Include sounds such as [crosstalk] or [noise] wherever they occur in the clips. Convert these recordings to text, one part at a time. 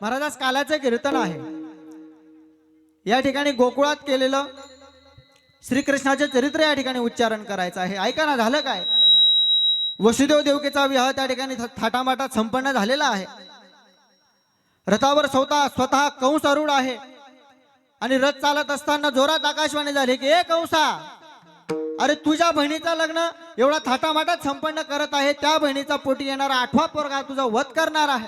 महाराजास कालाचं कीर्तन आहे. या ठिकाणी गोकुळात केलेलं श्रीकृष्णाचे चरित्र या ठिकाणी उच्चारण करायचं आहे. ऐका ना झालं काय? वसुदेव देवकेचा विवाह त्या ठिकाणी थाटामाटात संपन्न झालेला आहे. रथावर स्वतः स्वतः कंस अरुड आहे. आणि रथ चालत असताना जोरात आकाशवाणी झाली की ए कंसा अरे तुझ्या बहिणीचं लग्न एवढा थाटामाटात संपन्न करत आहे त्या बहिणीचा पोटी येणारा आठवा पोरगा तुझा वध करणार आहे.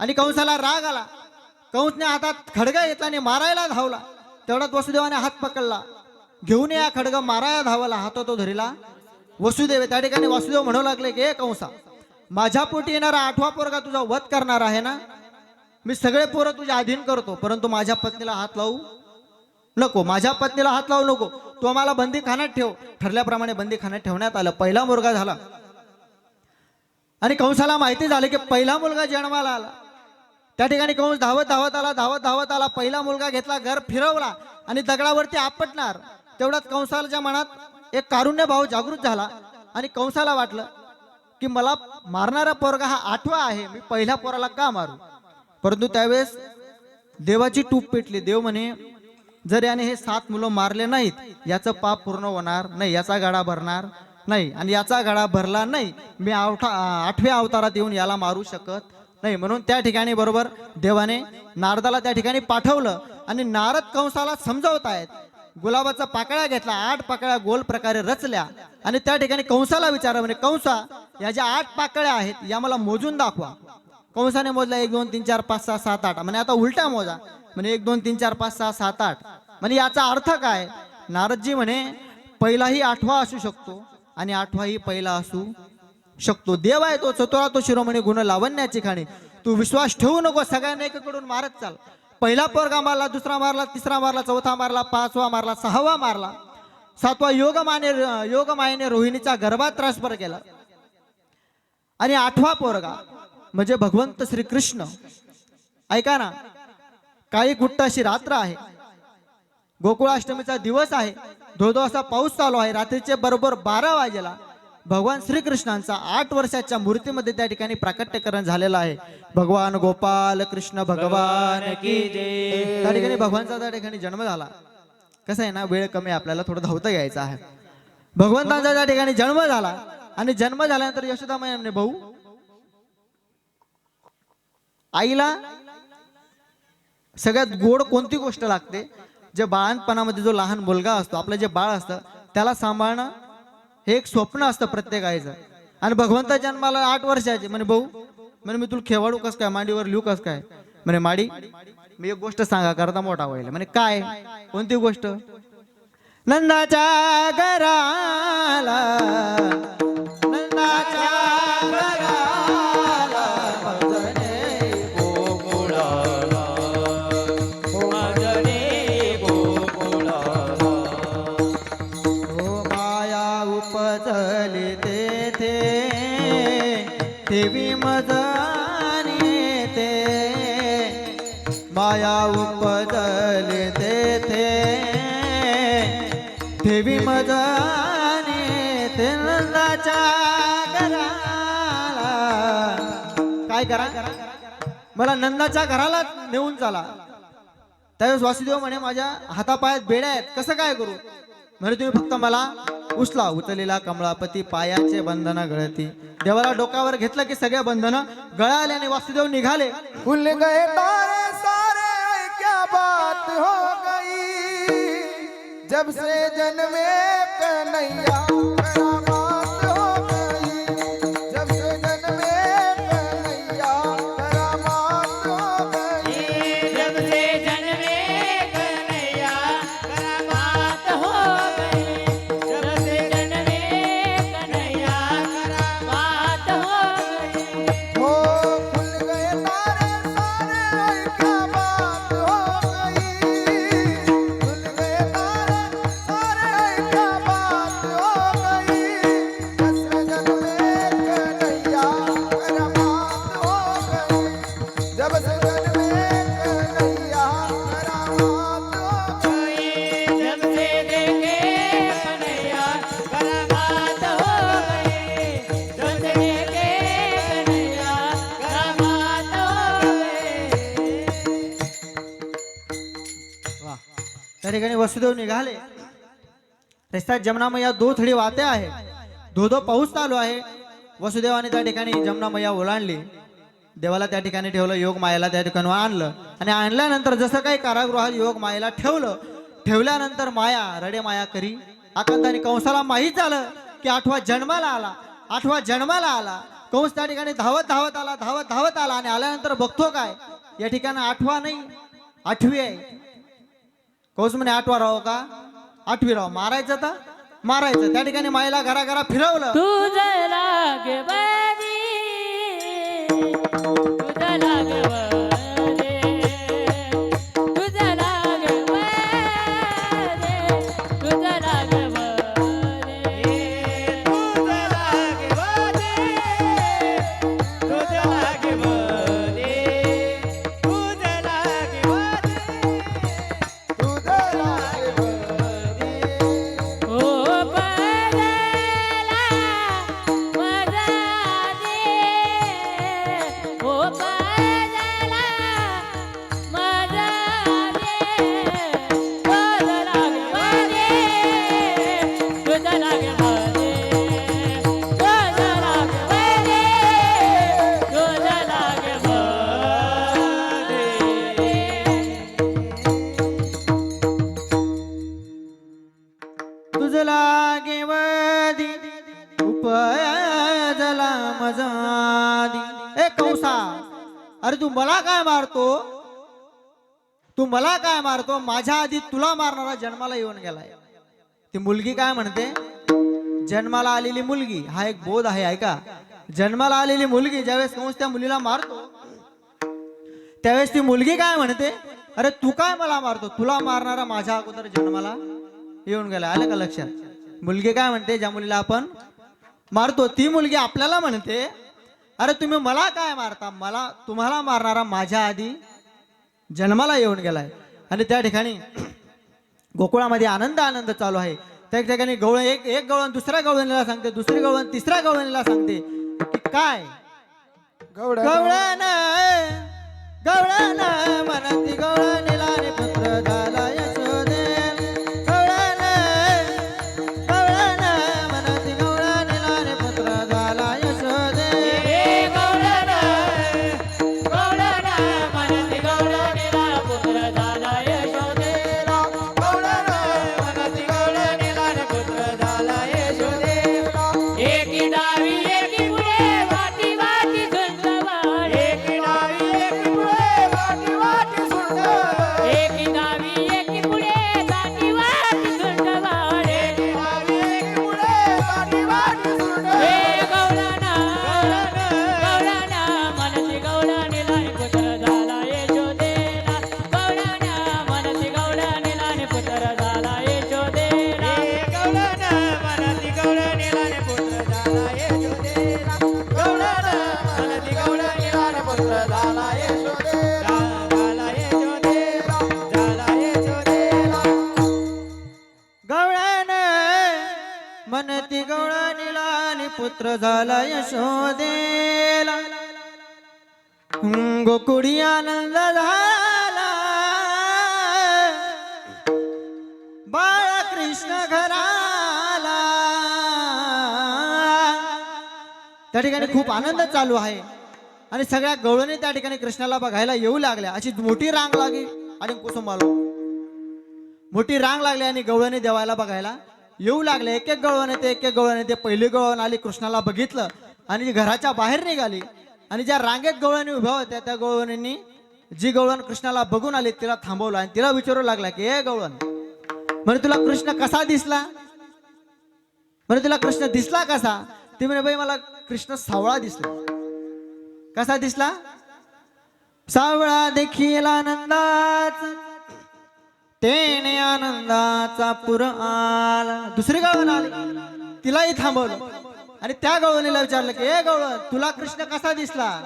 आणि कंसाला राग आला. कंसने हातात खडगा घेतला आणि मारायला धावला. तेवढ्यात वसुदेवाने हात पकडला. घेऊन या खडग मारायला धावला हात तो धरीला. वसुदेव त्या ठिकाणी वासुदेव म्हणू लागले की ए कंसा माझ्या पोटी येणारा आठवा पोरगा तुझा वध करणार आहे ना? मी सगळे पोरं तुझ्या अधीन करतो परंतु माझ्या पत्नीला हात लावू नको माझ्या पत्नीला हात लावू नको. तो आम्हाला बंदी खाण्यात ठेव. ठरल्याप्रमाणे बंदी खाण्यात ठेवण्यात आलं. पहिला मुलगा झाला. आणि कंसाला माहिती झाली की पहिला मुलगा जन्माला आला. त्या ठिकाणी कंस धावत धावत आला धावत धावत आला. पहिला मुलगा घेतला घर फिरवला आणि दगडावरती आपटणार. तेवढ्यात कंसाच्या मनात एक कारुण्य भाव जागृत झाला आणि कंसाला वाटलं की मला मारणारा पोरगा हा आठवा आहे. मी पहिल्या पोराला का मारू? परंतु त्यावेळेस देवाची टूप पेटली. देव म्हणे जर याने हे सात मुलं मारले नाहीत याचं पाप पूर्ण होणार नाही याचा गाडा भरणार नाही. आणि याचा गाडा भरला नाही मी आवठा आठव्या अवतारात येऊन याला मारू शकत नाही. म्हणून त्या ठिकाणी बरोबर देवाने नारदाला त्या ठिकाणी पाठवलं आणि नारद कंसाला समजावत आहेत. गुलाबाचा पाकळ्या घेतला आठ पाकळ्या गोल प्रकारे रचल्या आणि त्या ठिकाणी कंसाला विचारा म्हणजे कंसा या ज्या आठ पाकळ्या आहेत या मला मोजून दाखवा. कंसाने मोजला एक दोन तीन चार पाच सहा सात आठ. म्हणजे आता उलटा मोजा. म्हणजे एक दोन तीन चार पाच सहा सात आठ. म्हणजे याचा अर्थ काय? नारदजी म्हणे पहिलाही आठवा असू शकतो आणि आठवाही पहिला असू शकतो. देव आहे तो चतुरा तो शिरोमणी गुण लावण्याची खाणी. तू विश्वास ठेवू नको सगळ्यांना एकीकडून मारत चाल. पहिला पोरगा मारला दुसरा मारला तिसरा मारला चौथा मारला पाचवा मारला सहावा मारला. सातवा योग माने योग मायेने रोहिणीचा गर्भात त्रासपर केला. आणि आठवा पोरगा म्हणजे भगवंत श्रीकृष्ण. ऐका ना काही गुट्ट अशी रात्र आहे. गोकुळाष्टमीचा दिवस आहे. धोधो असा पाऊस चालू आहे. रात्रीचे बरोबर बारा वाजेला भगवान श्रीकृष्णांचा आठ वर्षाच्या मूर्तीमध्ये त्या ठिकाणी प्राकट्यकरण झालेलं आहे. भगवान गोपाल कृष्ण भगवान की त्या ठिकाणी भगवानचा त्या ठिकाणी जन्म झाला. कसं आहे ना वेळ कमी आपल्याला थोडं धावतं घ्यायचं आहे. भगवंताचा त्या ठिकाणी जन्म झाला. आणि जन्म झाल्यानंतर यशोदा म्हणे भाऊ आईला सगळ्यात गोड कोणती गोष्ट लागते? जे बाळणपणामध्ये जो लहान मुलगा असतो आपलं जे बाळ असतं त्याला सांभाळणं हे एक स्वप्न असतं प्रत्येक आईचं. आणि भगवंता जन्माला आठ वर्षाचे. म्हणे भाऊ म्हणे मी तुला खेवाडू कस काय मांडीवर लिहू कस काय? म्हणे माडी मी एक गोष्ट सांगा करता मोठा व्हायला म्हणे काय? कोणती गोष्ट? नंदाच्या घराला नंदाच्या ते नंदाच्या काय करा? मला नंदाच्या घराला नेऊन चला. त्यावेळेस वासुदेव म्हणे माझ्या हातापायात बेड्या आहेत. कसं काय करू? म्हणे तुम्ही फक्त मला उचला. उचलेला कमळापती पायाचे बंधन गळती. देवाला डोक्यावर घेतलं की सगळे बंधन गळाले आणि वासुदेव निघाले. फुल गए तारे सारे क्या बात हो जब से जन्मे कन्हैया दिसतात जमना मैया दो थडी वाहते आहे. धो धो पाऊस चालू आहे. वसुदेवाने त्या ठिकाणी जमना मैया ओलांडली. देवाला त्या ठिकाणी ठेवलं योग मायेला त्या ठिकाणी आणलं. आणि आणल्यानंतर जसं काही कारागृहात योग मायेला ठेवलं ठेवल्यानंतर माया रडे माया करी. आकांताने कंसाला माहीत झालं की आठवा जन्माला आला. आठवा जन्माला आला. कंस त्या ठिकाणी धावत धावत आला धावत धावत आला आणि आल्यानंतर बघतो काय? या ठिकाणी आठवा नाही आठवी आहे. कौस म्हणे आठवा राहो का? आठवी राव मारायचं तर? मारायचं. त्या ठिकाणी माईला घरा घरा फिरवलं. तू लागवरी लागे उपजला मजादी. ए कौसा अरे तू मला काय मारतो? तू मला काय मारतो? माझ्या आधी तुला मारणारा जन्माला येऊन गेलाय. ती मुलगी काय म्हणते? जन्माला आलेली मुलगी हा एक बोध आहे ऐका. जन्माला आलेली मुलगी ज्यावेळेस कंस त्या मुलीला मारतो त्यावेळेस ती मुलगी काय म्हणते? अरे तू काय मला मारतो? तुला मारणारा माझ्या अगोदर जन्माला येऊन गेला आलं का लक्षात? मुलगी काय म्हणते? ज्या मुलीला आपण मारतो ती मुलगी आपल्याला म्हणते अरे तुम्ही मला काय मारता? मला तुम्हाला मारणारा माझ्या आधी जन्माला येऊन गेलाय. आणि त्या ठिकाणी गोकुळामध्ये आनंद आनंद चालू आहे. त्या ठिकाणी गवळण एक एक गवळण दुसऱ्या गवळणीला सांगते दुसरी गवळण तिसऱ्या गवळणीला सांगते. की काय? गवळण. गवळण गवळण म्हणती गवळणीला त्या ठिकाणी खूप आनंद चालू आहे. आणि सगळ्या गवळणी त्या ठिकाणी कृष्णाला बघायला येऊ लागल्या. अशी मोठी रांग लागली आणि कुसुमाला मोठी रांग लागली आणि गवळणी देवायला बघायला येऊ लागले. एक एक गवळण येते एक एक गवळण येते पहिली गवळण आली कृष्णाला बघितलं आणि घराच्या बाहेर निघाली. आणि ज्या रांगेत गवळणी उभ्या होत्या त्या गवळणींनी जी गवळण कृष्णाला बघून आली तिला थांबवलं आणि तिला विचारू लागला की ए गवळण म्हणे तुला कृष्ण कसा दिसला? म्हणे तुला कृष्ण दिसला कसा? ती म्हणे बाई मला कृष्ण सावळा दिसला. कसा दिसला? सावळा देखील आनंदाच तेने आनंदाचा पुर आला. दुसरी गवळण आली. तिलाही थांबवलं. आणि त्या गवळणीला विचारलं की हे गवळण तुला कृष्ण कसा दिसला?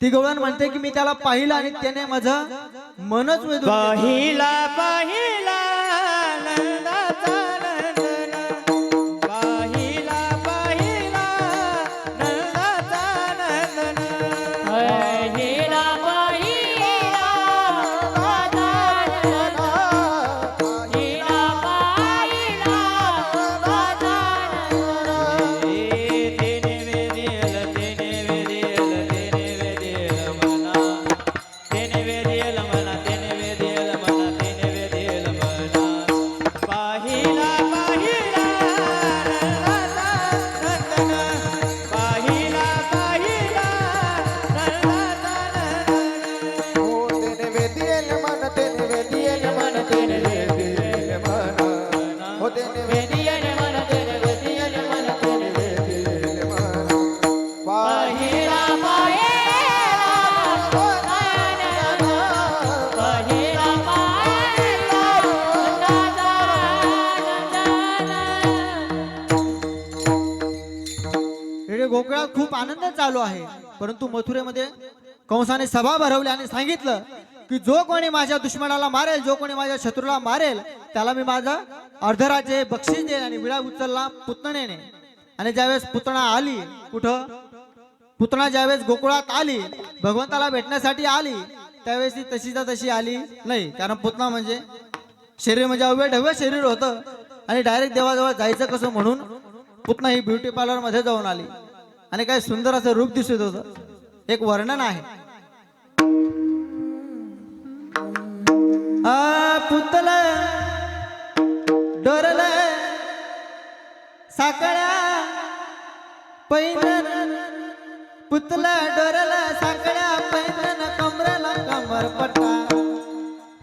ती गवळण म्हणते की मी त्याला पाहिलं आणि त्याने माझं मनच पाहिला पाहिला परंतु मथुरेमध्ये कंसाने सभा भरवली आणि सांगितलं की जो कोणी माझ्या दुश्मनाला मारेल जो कोणी माझ्या शत्रूला मारेल त्याला मी माझं अर्धराज्य बक्षीस देईल आणि विळा उचलला पुतणेने आणि ज्यावेळेस पुतणा आली कुठं? पुतणा ज्यावेळेस गोकुळात आली भगवंताला भेटण्यासाठी आली त्यावेळेस ती तशीच्या तशी आली नाही. कारण पुतणा म्हणजे शरीर म्हणजे अव्य ढव्य शरीर होतं. आणि डायरेक्ट देवाजवळ जायचं कसं म्हणून पुतना ही ब्युटी पार्लरमध्ये जाऊन आली. आणि काय सुंदर असं रूप दिसत होतं एक वर्णन आहे. पुतल डोरल साकळ्या पैंजण पुतल डोरला साकळ्या पैंजण कमरेला कमर पट्टा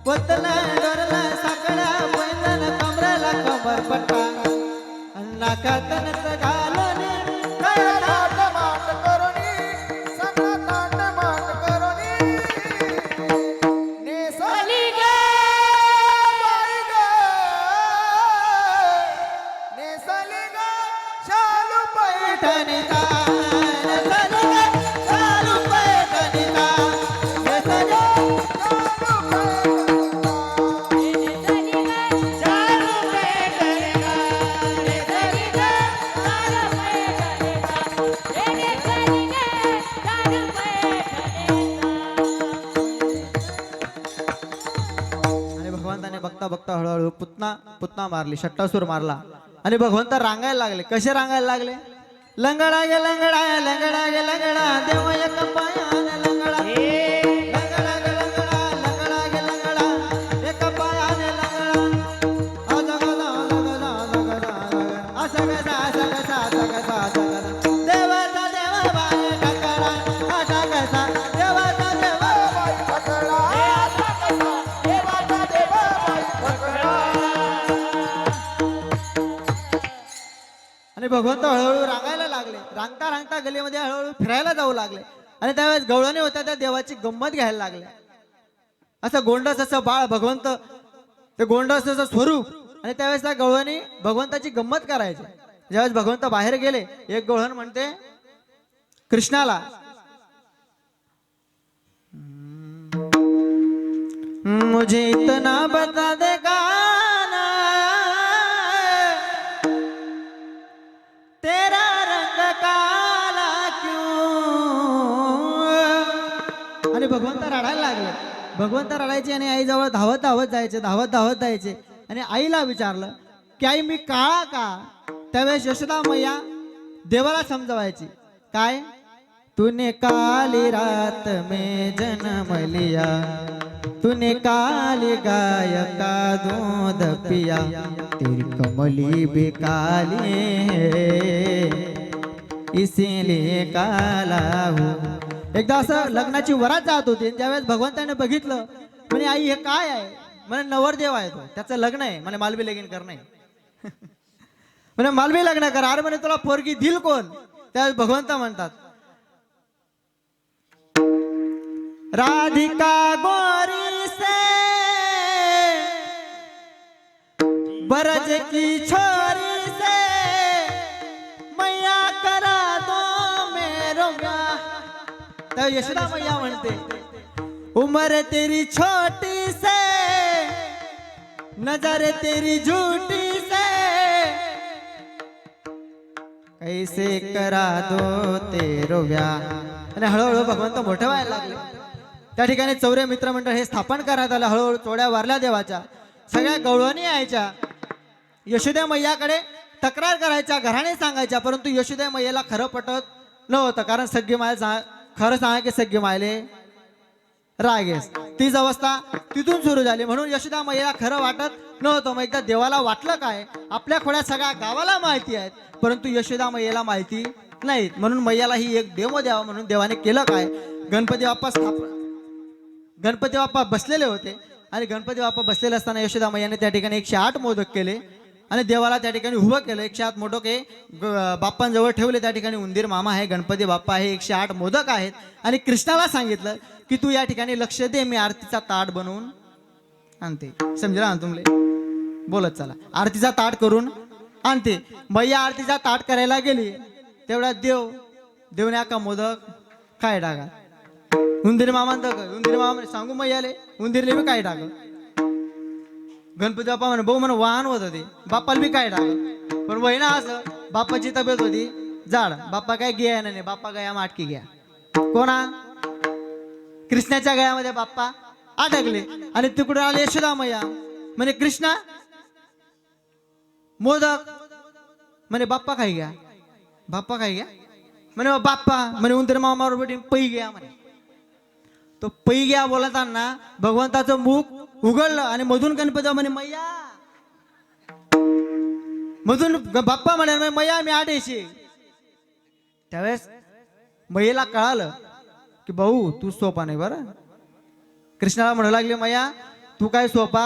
पुतल डोरला साकळ्या पैंजण कमरेला कमर पट्टा नाकात नथ बघता हळूहळू पुतना पुतना मारली शट्टासूर मारला. आणि भगवंत रांगायला लागले. कसे रांगायला लागले? लंगडा गे लंगडा लंगडा. गे लंगडा देव एक पाया भगवंत हळूहळू रांगायला लागले. रांगता रांगता गलीमध्ये हळूहळू फिरायला जाऊ लागले. आणि त्यावेळेस गवळणी होत्या त्या देवाची गंमत घ्यायला लागल्या असं गोंडस असं बाळ भगवंत ते गोंडस असं स्वरूप. आणि त्यावेळेस त्या गवळणी भगवंताची गंमत करायची. ज्यावेळेस भगवंत बाहेर गेले एक गवळण म्हणते कृष्णाला. मुझे इतना बता दे भगवंत रडायचे आणि आईजवळ धावत धावत जायचे धावत धावत जायचे. आणि आईला विचारलं की आई मी काळा का? त्यावेळेस यशोदा मैया देवाला समजवायची. काय? तूने काली रात में जन्म लिया तूने काली गाय का दूध पिया तेरी कमली भी काली है इसीलिए काला हूँ एकदा असं लग्नाची वरात जात होती आणि ज्यावेळेस भगवंताने बघितलं म्हणे आई हे काय आहे? म्हणे नवरदेव आहे तो. त्याचं लग्न आहे. म्हणे मालवी लगीन करणं नाही. [laughs] म्हणे मालवी लग्न कर. अरे म्हणे तुला पोरगी दिल कोण? त्यावेळेस भगवंत म्हणतात राधिका गोरी से बरज की छोरी तर यशोदा मैया म्हणते उमर तेरी छोटी से नजर तेरी झूठी से कैसे करा दो तेरो व्याह आणि हळूहळू भगवंत मोठे व्हायला लागले. त्या ठिकाणी चौरे मित्र मंडळ हे स्थापन करण्यात आलं. हळूहळू चोड्या वारल्या देवाच्या. सगळ्या गवळणी यायच्या. यशोदा मैयाकडे तक्रार करायच्या घराने सांगायच्या परंतु यशोद्या मैयाला खरं पटत नव्हतं कारण सगळी माय खरं सांगा की सगळे मायले रागेस. तीच अवस्था तिथून सुरू झाली. म्हणून यशोदा मैयाला खरं वाटत नव्हतं. मग एकदा देवाला वाटलं काय? आपल्या खोड्या सगळ्या गावाला माहिती आहेत. परंतु यशोदा मैयाला माहिती नाहीत. म्हणून मैयाला ही एक डेमो द्यावा म्हणून देवाने केलं काय? गणपती बाप्पा स्थापन गणपती बाप्पा बसलेले होते. आणि गणपती बाप्पा बसलेले असताना यशोदा मैयाने त्या ठिकाणी एकशे आठ मोदक केले. आणि देवाला त्या ठिकाणी उभं केलं. एकशे आठ मोदक हे बाप्पांजवळ ठेवले. त्या ठिकाणी उंदीर मामा आहे गणपती बाप्पा आहे एकशे आठ मोदक आहेत. आणि कृष्णाला सांगितलं की तू या ठिकाणी लक्ष दे मी आरतीचा ताट बनवून आणते. समजला ना तुमले बोलत चला. आरतीचा ताट करून आणते. मैया आरतीचा ताट करायला गेली. तेवढा देव देऊन का मोदक? काय टाका उंदीर मामा उंदीर मामा सांगू मैयाले उंदीरले मी काय टाकलं गणपती बाप्पा म्हणे भाऊ म्हणे वाहन होत होते. बाप्पाला बी काय टाकत पण वहिना असं बाप्पाची तब्येत होती. जाड. बाप्पा काय घ्या नाही. बाप्पा गया माटकी घ्या. कोणा? कृष्णाच्या गळ्यामध्ये बाप्पा अडकले. आणि तिकडे आले यशोदा मैया म्हणे कृष्णा मोदक. म्हणे बाप्पा काय घ्या. बाप्पा काय घ्या? म्हणे हो, बाप्पा. म्हणे उंदर मामावर बेटी पै घ्या. म्हणे. तो पै घ्या बोलताना भगवंताचं मुख उघडलं आणि मधून गणपती म्हणे मैया. मधून बाप्पा म्हणे "म्हणे, मैया मी आडेशी त्यावेळेस मैयेला कळालं की भाऊ तू सोपा नाही बरं. कृष्णाला म्हणू लागले मैया तू काय सोपा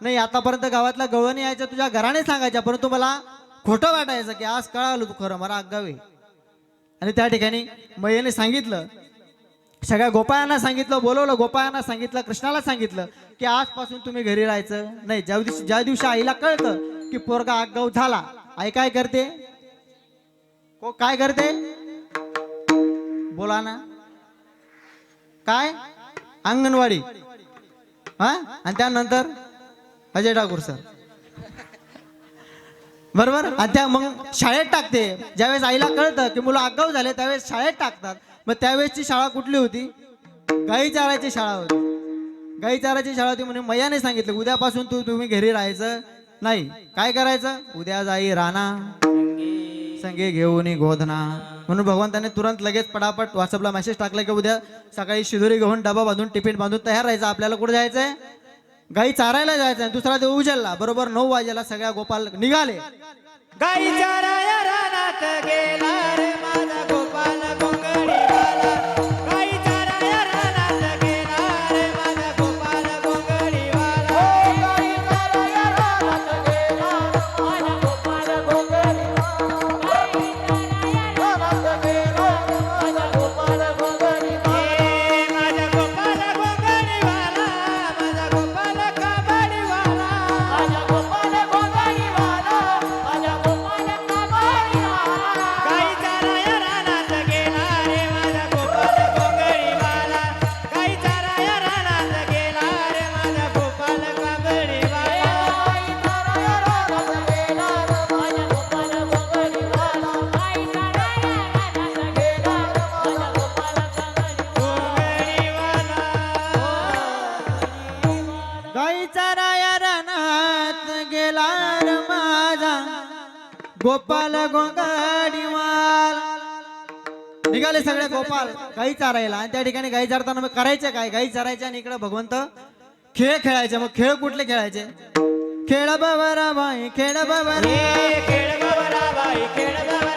नाही आतापर्यंत गावातला गवळण यायचं तुझ्या घराने सांगायच्या परंतु मला खोटं वाटायचं की आज कळालं तू खरं मला अगावे आणि त्या ठिकाणी मैयाने सांगितलं सगळ्या गोपाळांना सांगितलं बोलवलं गोपाळांना सांगितलं कृष्णाला सांगितलं की आजपासून तुम्ही घरी राहायचं नाही. ज्या दिवशी ज्या दिवशी आईला कळतं की पोरगा आगाऊ झाला आई काय करते? को काय करते? बोला ना. काय? अंगणवाडी. हा? आणि त्यानंतर अजय ठाकूर सर. बरोबर? आणि त्या मग शाळेत टाकते. ज्यावेळेस आईला कळतं की मुलं आगाऊ झाले त्यावेळेस शाळेत टाकतात. मग त्यावेळेसची शाळा कुठली होती? गाई चारायची शाळा होती. गाई चारायची शाळा होती म्हणून मैयाने सांगितलं उद्यापासून तू तुम्ही घरी राहायचं नाही. काय करायचं? उद्या जाई राणा. संगे घेऊन गोधना. म्हणून भगवंताने तुरंत लगेच पटापट व्हॉट्सअपला मेसेज टाकला की उद्या सकाळी शिदोरी घेऊन डबा बांधून टिफिन बांधून तयार राहायचं. आपल्याला कुठे जायचंय? गाई चारायला जायचंय. दुसरा देऊ उजेलला बरोबर नऊ वाजेला सगळ्या गोपाल निघाले. गाई चाराया रानात गेला रे माझा गोपाल गोंगाडीवाल. निघाले सगळे गोपाल. गाई चारायला. आणि त्या ठिकाणी गाई चारताना मग करायचं काय? गाई चारायचे आणि इकडे भगवंत खेळ खेळायचे. मग खेळ कुठले खेळायचे? खेळ बाबा बाई खेळ बाबा खेळ बाबा बाई खेळ बाबा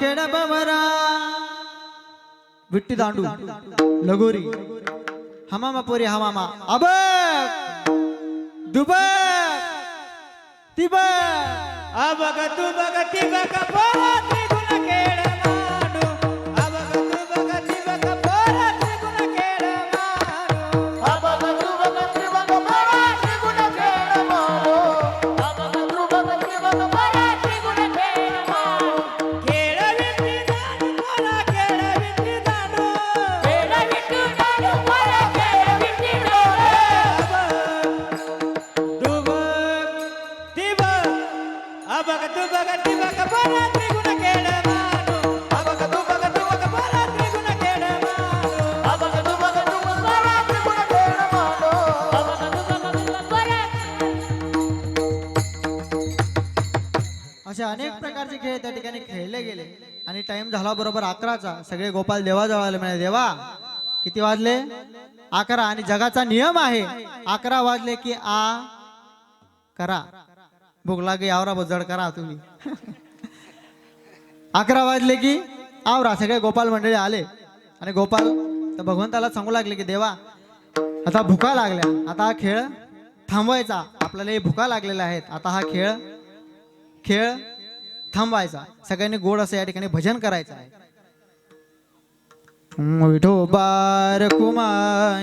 ಕೆಡಬವರ. ಬಿಟ್ಟಿದಾಂಡು ಲಗೋರಿ. ಹಮಾಮ ಪೋರಿ ಹಮಾಮ. ಅಬ ದುಬ ತಿಬ ಅಬಗ ದುಬಗ ತಿಬಗ ಪೋರಿ अनेक प्रकारचे खेळ त्या ठिकाणी खेळले गेले. आणि टाइम झाला बरोबर अकराचा. सगळे गोपाल देवाजवळ आले. म्हणे देवा किती वाजले? अकरा. आणि जगाचा नियम आहे अकरा वाजले की आ करा. भूक लागे आवरा बजड करा तुम्ही. [laughs] अकरा वाजले की आवरा. सगळे गोपाल मंडळी आले. आणि गोपाल तर भगवंताला सांगू लागले की देवा आता भुका लागल्या. आता हा खेळ थांबवायचा. आपल्याला हे भुका लागलेल्या आहेत. आता हा खेळ खेळ थांबवायचा सगळ्यांनी गोड असं या ठिकाणी भजन करायचं आहे. विठोबार कुमार.